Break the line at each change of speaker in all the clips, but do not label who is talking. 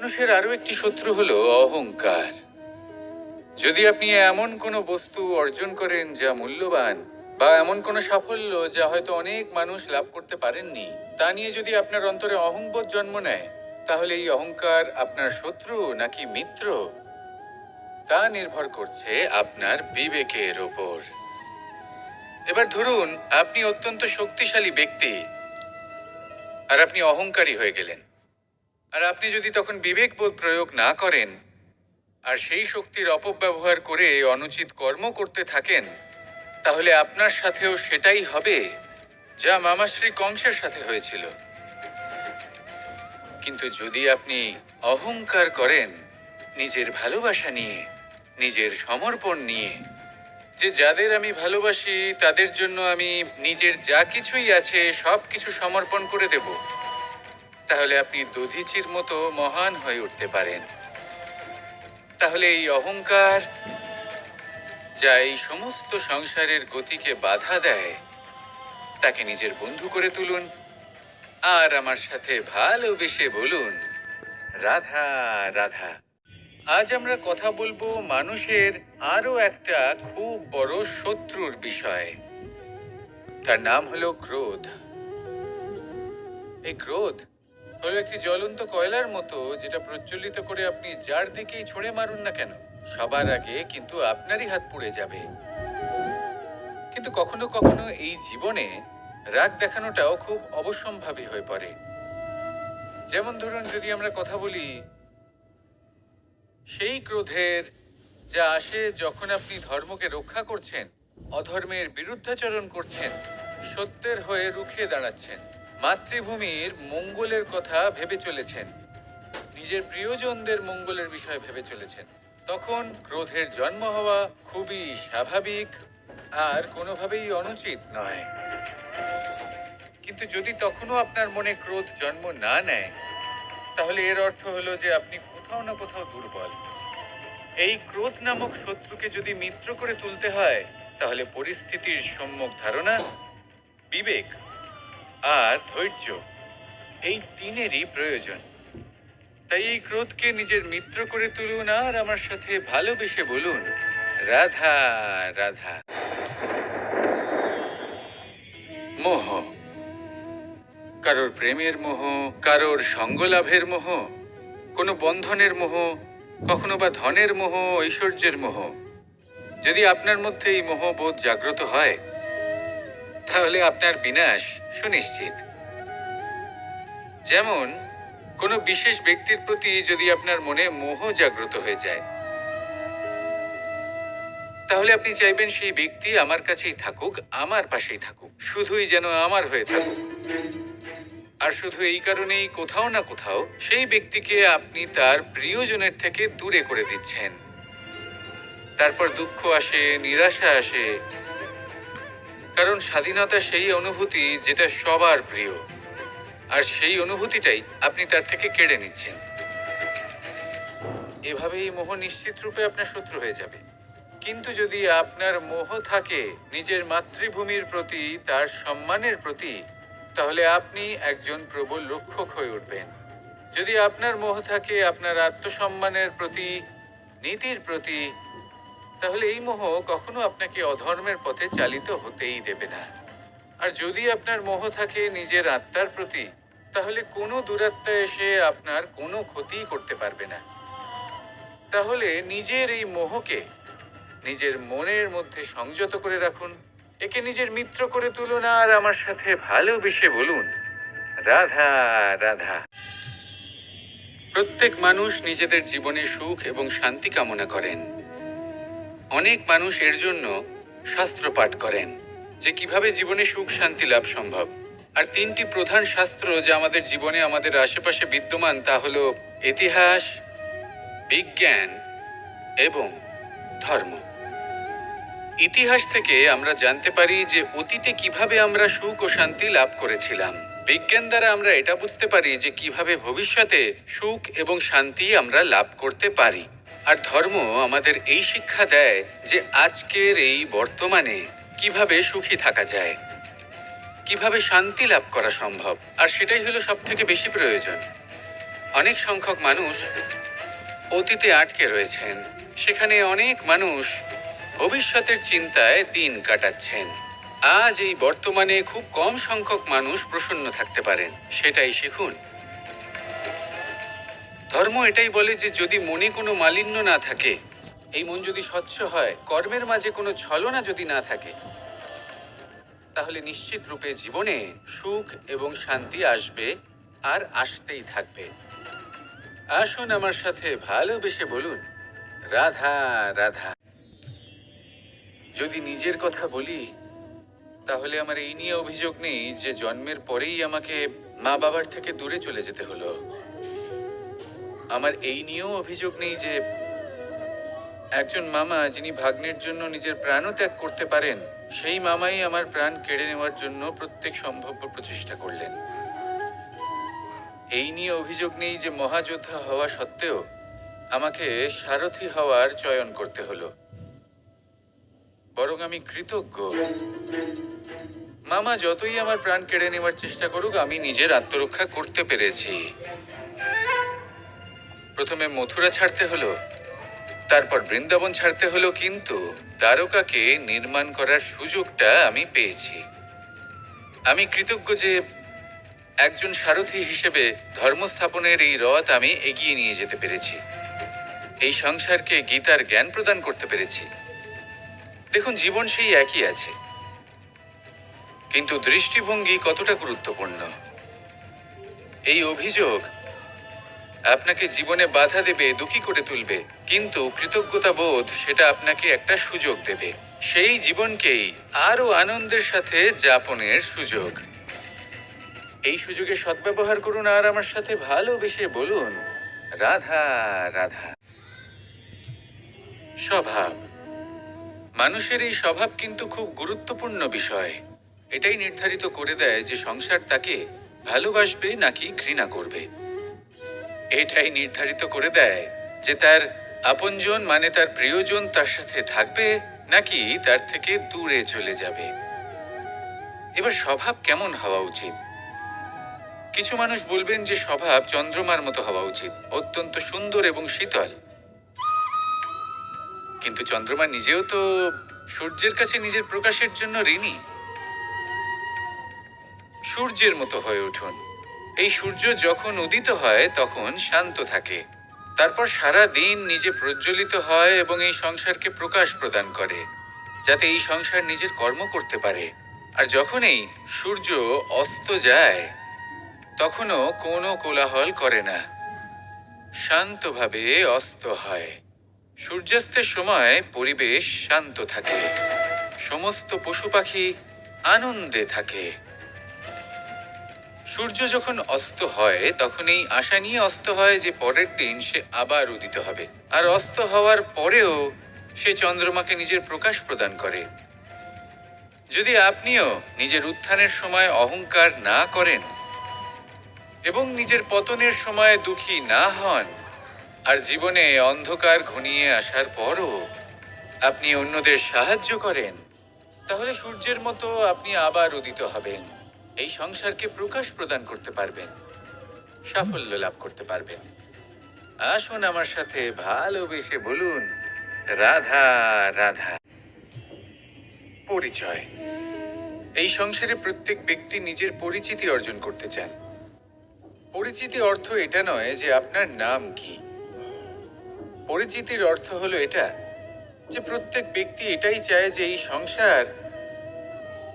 মানুষের আরও একটি শত্রু হলো অহংকার। যদি আপনি এমন কোনো বস্তু অর্জন করেন যা মূল্যবান বা এমন কোনো সাফল্য যা হয়তো অনেক মানুষ লাভ করতে পারেননি, তা নিয়ে যদি আপনার অন্তরে অহংবোধ জন্ম নেয়, তাহলে এই অহংকার আপনার শত্রু নাকি মিত্র? তা নির্ভর করছে আপনার বিবেকের ওপর। এবার ধরুন, আপনি অত্যন্ত শক্তিশালী ব্যক্তি আর আপনি অহংকারী হয়ে গেলেন। আর আপনি যদি তখন বিবেকবোধ প্রয়োগ না করেন, আর সেই শক্তির অপব্যবহার করে অনুচিত কর্ম করতে থাকেন, তাহলে আপনার সাথেও সেটাই হবে যা মামাশ্রী কংসের সাথে হয়েছিল। কিন্তু যদি আপনি অহংকার করেন নিজের ভালোবাসা নিয়ে, নিজের সমর্পণ নিয়ে, যে যাদের আমি ভালোবাসি তাদের জন্য আমি নিজের যা কিছুই আছে সব কিছু সমর্পণ করে দেব। তাহলে আপনি দধিচির মতো মহান হয়ে উঠতে পারেন। তাহলে এই অহংকার যা এই সমস্ত সংসারের গতিকে বাধা দেয়, তাকে নিজের বন্ধু করে তুলুন। আর আমার সাথে ভালোবেসে বলুন, রাধা রাধা। আজ আমরা কথা বলব মানুষের আরও একটা খুব বড় শত্রুর বিষয়। তার নাম হলো ক্রোধ। এই ক্রোধ হলো একটি জ্বলন্ত কয়লার মতো যেটা প্রজ্বলিত করে আপনি যার দিকেই ছুঁড়ে মারুন না কেন? সবার আগে কিন্তু আপনারই হাত পুড়ে যাবে। কিন্তু কখনো কখনো এই জীবনে রাগ দেখানোটাও খুব অবশ্যম্ভাবী হয়ে পড়ে। যেমন ধরুন যদি আমরা কথা বলি, সেই ক্রোধের যা আসে যখন আপনি ধর্মকে রক্ষা করছেন, অধর্মের বিরুদ্ধাচরণ করছেন, সত্যের হয়ে রুখে দাঁড়াচ্ছেন। মাতৃভূমির মঙ্গলের কথা ভেবে চলেছেন। নিজের প্রিয়জনদের মঙ্গলের বিষয়ে ভেবে চলেছেন। তখন ক্রোধের জন্ম হওয়া খুবই স্বাভাবিক আর কোনোভাবেই অনুচিত নয়। কিন্তু যদি তখনও আপনার মনে ক্রোধ জন্ম না নেয়, তাহলে এর অর্থ হলো যে আপনি কোথাও না কোথাও দুর্বল। এই ক্রোধ নামক শত্রুকে যদি মিত্র করে তুলতে হয়, তাহলে পরিস্থিতির সম্যক ধারণা বিবেক। আর ধৈর্য, এই তিনেরই প্রয়োজন। তাই এই ক্রোধকে নিজের মিত্র করে তুলুন আর আমার সাথে ভালোবেসে বলুন, রাধা রাধা। মোহ, কারোর প্রেমের মোহ, কারোর সঙ্গলাভের মোহ, কোনো বন্ধনের মোহ, কখনো বা ধনের মোহ, ঐশ্বর্যের মোহ। যদি আপনার মধ্যে এই মোহবোধ জাগ্রত হয় তাহলে আপনার বিনাশ সুনিশ্চিত। যেমন, কোনো বিশেষ ব্যক্তির প্রতি যদি আপনার মনে মোহ জাগ্রত হয়ে যায়, তাহলে আপনি চাইবেন সেই ব্যক্তি আমার কাছেই থাকুক, আমার পাশেই থাকুক, শুধুই যেন আমার হয়ে থাকুক। আর শুধু এই কারণেই কোথাও না কোথাও সেই ব্যক্তিকে আপনি তার প্রিয়জনের থেকে দূরে করে দিচ্ছেন। তারপর দুঃখ আসে, নিরাশা আসে কারণ স্বাধীনতা সেই অনুভূতি যেটা সবার প্রিয়। আর সেই অনুভূতিটাই আপনি তার থেকে কেড়ে নিচ্ছেন। এভাবেই মোহ নিশ্চিত রূপে আপনার শত্রু হয়ে যাবে। কিন্তু যদি আপনার মোহ থাকে নিজের মাতৃভূমির প্রতি, তার সম্মানের প্রতি, তাহলে আপনি একজন প্রবল রক্ষক হয়ে উঠবেন। যদি আপনার মোহ থাকে আপনার আত্মসম্মানের প্রতি, নীতির প্রতি তাহলে এই মোহ কখনো আপনাকে অধর্মের পথে চালিত হতেই দেবে না। আর যদি আপনার মোহ থাকে নিজের আত্মার প্রতি, তাহলে কোনো দুরাত্মা এসে আপনার কোনো ক্ষতি করতে পারবে না। তাহলে নিজের এই মোহকে নিজের মনের মধ্যে সংযত করে রাখুন, একে নিজের মিত্র করে তুলুন, আর আমার সাথে ভালোবেসে বলুন, রাধা রাধা। প্রত্যেক মানুষ নিজেদের জীবনে সুখ এবং শান্তি কামনা করেন। অনেক মানুষ এর জন্য শাস্ত্র পাঠ করেন, যে কীভাবে জীবনে সুখ, শান্তি লাভ সম্ভব। আর তিনটি প্রধান শাস্ত্র যা আমাদের জীবনে আমাদের আশেপাশে বিদ্যমান, তা হলো ইতিহাস, বিজ্ঞান এবং ধর্ম। ইতিহাস থেকে আমরা জানতে পারি যে অতীতে কীভাবে আমরা সুখ ও শান্তি লাভ করেছিলাম। বিজ্ঞান দ্বারা আমরা এটা বুঝতে পারি যে কীভাবে ভবিষ্যতে সুখ এবং শান্তি আমরা লাভ করতে পারি। আর ধর্ম আমাদের এই শিক্ষা দেয় যে আজকের এই বর্তমানে কীভাবে সুখী থাকা যায়, কীভাবে শান্তি লাভ করা সম্ভব, আর সেটাই হলো সব থেকে বেশি প্রয়োজন। অনেক সংখ্যক মানুষ অতীতে আটকে রয়েছেন, সেখানে অনেক মানুষ ভবিষ্যতের চিন্তায় দিন কাটাচ্ছেন। আজ এই বর্তমানে খুব কম সংখ্যক মানুষ প্রসন্ন থাকতে পারেন, সেটাই শিখুন। ধর্ম এটাই বলে যে যদি মনে কোনো মালিন্য না থাকে, এই মন যদি স্বচ্ছ হয়, কর্মের মাঝে কোনো ছলনা যদি না থাকে, তাহলে নিশ্চিত রূপে জীবনে সুখ এবং শান্তি আসবে আর আসতেই থাকবে। আসুন আমার সাথে ভালোবেসে বলুন, রাধা রাধা। যদি নিজের কথা বলি, তাহলে আমার এই নিয়ে অভিযোগ নেই যে জন্মের পরেই আমাকে মা বাবার থেকে দূরে চলে যেতে হলো। আমার এই নিয়েও অভিযোগ নেই যে একজন মামা যিনি ভাগ্নের জন্য নিজের প্রাণও ত্যাগ করতে পারেন, সেই মামাই আমার প্রাণ কেড়ে নেওয়ার জন্য প্রত্যেক সম্ভাব্য প্রচেষ্টা করলেন। এই নিয়ে অভিযোগ নেই যে মহাযোদ্ধা হওয়া সত্ত্বেও আমাকে সারথি হওয়ার চয়ন করতে হলো। বরং আমি কৃতজ্ঞ। মামা যতই আমার প্রাণ কেড়ে নেওয়ার চেষ্টা করুক, আমি নিজের আত্মরক্ষা করতে পেরেছি। প্রথমে মথুরা ছাড়তে হলো, তারপর বৃন্দাবন ছাড়তে হলো, কিন্তু দ্বারকাকে নির্মাণ করার সুযোগটা আমি পেয়েছি। আমি কৃতজ্ঞ যে একজন সারথী হিসেবে ধর্মস্থাপনের এই রথ আমি এগিয়ে নিয়ে যেতে পেরেছি। এই সংসারকে গীতার জ্ঞান প্রদান করতে পেরেছি। দেখুন, জীবন সেই একই আছে। কিন্তু দৃষ্টিভঙ্গি কতটা গুরুত্বপূর্ণ? এই অভিযোগ আপনাকে জীবনে বাধা দেবে, দুঃখী করে তুলবে। কিন্তু কৃতজ্ঞতা বোধ সেটা আপনাকে একটা সুযোগ দেবে। সেই জীবনকেই আরও আনন্দের সাথে যাপনের সুযোগ। এই সুযোগে সদ্ব্যবহার করুন আর আমার সাথে ভালোবেসে বলুন, রাধা রাধা। স্বভাব। মানুষের এই স্বভাব কিন্তু খুব গুরুত্বপূর্ণ বিষয়। এটাই নির্ধারিত করে দেয় যে সংসার তাকে ভালোবাসবে নাকি ঘৃণা করবে। এটাই নির্ধারিত করে দেয় যে তার আপনজন মানে তার প্রিয়জন তার সাথে থাকবে নাকি তার থেকে দূরে চলে যাবে। এবার স্বভাব কেমন হওয়া উচিত? কিছু মানুষ বলবেন যে স্বভাব চন্দ্রমার মতো হওয়া উচিত, অত্যন্ত সুন্দর এবং শীতল। কিন্তু চন্দ্রমা নিজেও তো সূর্যের কাছে নিজের প্রকাশের জন্য ঋণী। সূর্যের মতো হয়ে উঠুন। এই সূর্য যখন উদিত হয়, তখন শান্ত থাকে। তারপর সারা দিন নিজে প্রজ্বলিত হয় এবং এই সংসারকে প্রকাশ প্রদান করে, যাতে এই সংসার নিজের কর্ম করতে পারে। আর যখনই সূর্য অস্ত যায়, তখনও কোনো কোলাহল করে না। শান্তভাবে অস্ত হয়। সূর্যাস্তের সময় পরিবেশ শান্ত থাকে। সমস্ত পশু পাখি আনন্দে থাকে। সূর্য যখন অস্ত হয় তখন এই আশা নিয়ে অস্ত হয় যে পরের দিন সে আবার উদিত হবে। আর অস্ত হওয়ার পরেও সে চন্দ্রমাকে নিজের প্রকাশ প্রদান করে। যদি আপনিও নিজের উত্থানের সময় অহংকার না করেন এবং নিজের পতনের সময় দুঃখী না হন, আর জীবনে অন্ধকার ঘনিয়ে আসার পরও আপনি অন্যদের সাহায্য করেন, তাহলে সূর্যের মতো আপনি আবার উদিত হবেন। এই সংসারকে প্রকাশ প্রদান করতে পারবেন, সাফল্য লাভ করতে পারবেন। আসুন আমার সাথে ভালোবেসে বলুন, রাধা রাধা। পরিচয়। এই সংসারে প্রত্যেক ব্যক্তি নিজের পরিচিতি অর্জন করতে চান। পরিচিতি অর্থ এটা নয় যে আপনার নাম কি। পরিচিতির অর্থ হলো এটা যে প্রত্যেক ব্যক্তি এটাই চায় যে এই সংসার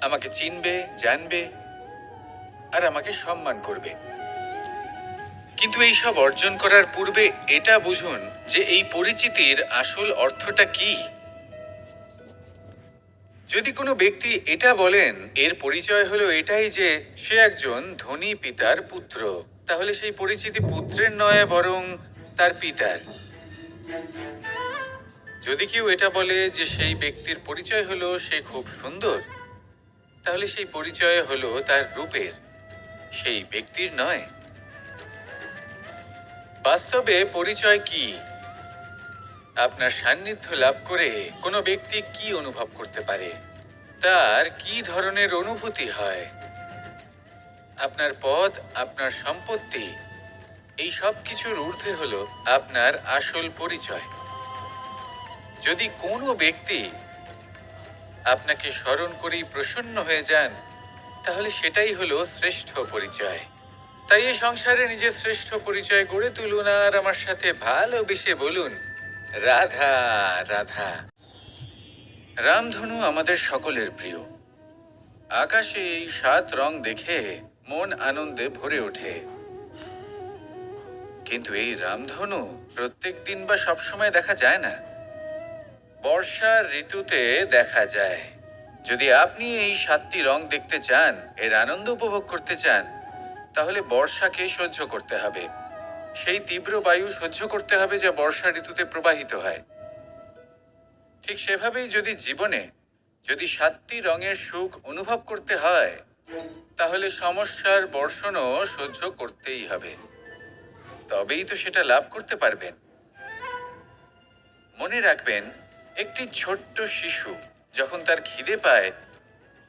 আমাকে চিনবে, জানবে আর আমাকে সম্মান করবে। কিন্তু এই সব অর্জন করার পূর্বে এটা বুঝুন যে এই পরিচিতির আসল অর্থটা কি। যদি কোনো ব্যক্তি এটা বলেন, এর পরিচয় হলো এটাই যে সে একজন ধনী পিতার পুত্র। তাহলে সেই পরিচিতি পুত্রের নয়, বরং তার পিতার। যদি কেউ এটা বলে যে সেই ব্যক্তির পরিচয় হলো সে খুব সুন্দর, তাহলে সেই পরিচয় হলো তার রূপের। সেই ব্যক্তির নয়। বাস্তবে পরিচয় কি? আপনার সান্নিধ্য লাভ করে কোনো ব্যক্তি কি অনুভব করতে পারে? তার কি ধরনের অনুভূতি হয়? আপনার পদ আপনার সম্পত্তি, এই সব কিছুর ঊর্ধ্বে হলো আপনার আসল পরিচয়। যদি কোনো ব্যক্তি আপনাকে স্মরণ করেই প্রসন্ন হয়ে যান তাহলে সেটাই হলো শ্রেষ্ঠ পরিচয়। তাই এই সংসারে নিজের শ্রেষ্ঠ পরিচয় গড়ে তুলুন আর আমার সাথে ভালোবেসে বলুন, রাধা রাধা। রামধনু আমাদের সকলের প্রিয়। আকাশে এই সাত রং দেখে মন আনন্দে ভরে ওঠে। কিন্তু এই রামধনু প্রত্যেক দিন বা সবসময় দেখা যায় না? বর্ষার ঋতুতে দেখা যায়। যদি আপনি এই সাতটি রং দেখতে চান, এর আনন্দ উপভোগ করতে চান, তাহলে বর্ষাকে সহ্য করতে হবে। সেই তীব্র বায়ু সহ্য করতে হবে যা বর্ষা ঋতুতে প্রবাহিত হয়। ঠিক সেভাবেই যদি জীবনে যদি সাতটি রঙের সুখ অনুভব করতে হয়, তাহলে সমস্যার বর্ষণও সহ্য করতেই হবে। তবেই তো সেটা লাভ করতে পারবেন। মনে রাখবেন, একটি ছোট্ট শিশু যখন তার খিদে পায়,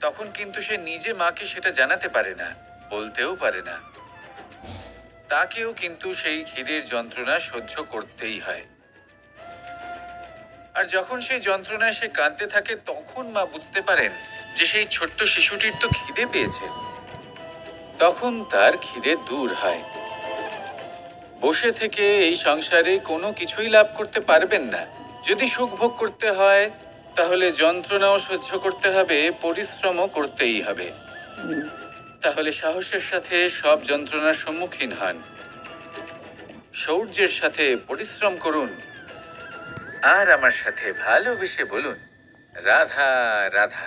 তখন কিন্তু সে নিজে মাকে সেটা জানাতে পারে না, বলতেও পারে না। তাকেও কিন্তু সেই খিদের যন্ত্রণা সহ্য করতেই হয়। আর যখন সেই যন্ত্রণায় সে কাঁদতে থাকে, তখন মা বুঝতে পারেন যে সেই ছোট্ট শিশুটির তো খিদে পেয়েছে। তখন তার খিদে দূর হয়। বসে থেকে এই সংসারে কোনো কিছুই লাভ করতে পারবেন না। যদি সুখ ভোগ করতে হয় তাহলে যন্ত্রণাও সহ্য করতে হবে, পরিশ্রমও করতেই হবে। তাহলে সাহসের সাথে সব যন্ত্রণার সম্মুখীন হন। শৌর্যের সাথে পরিশ্রম করুন। আর আমার সাথে ভালোবেসে বলুন, রাধা রাধা।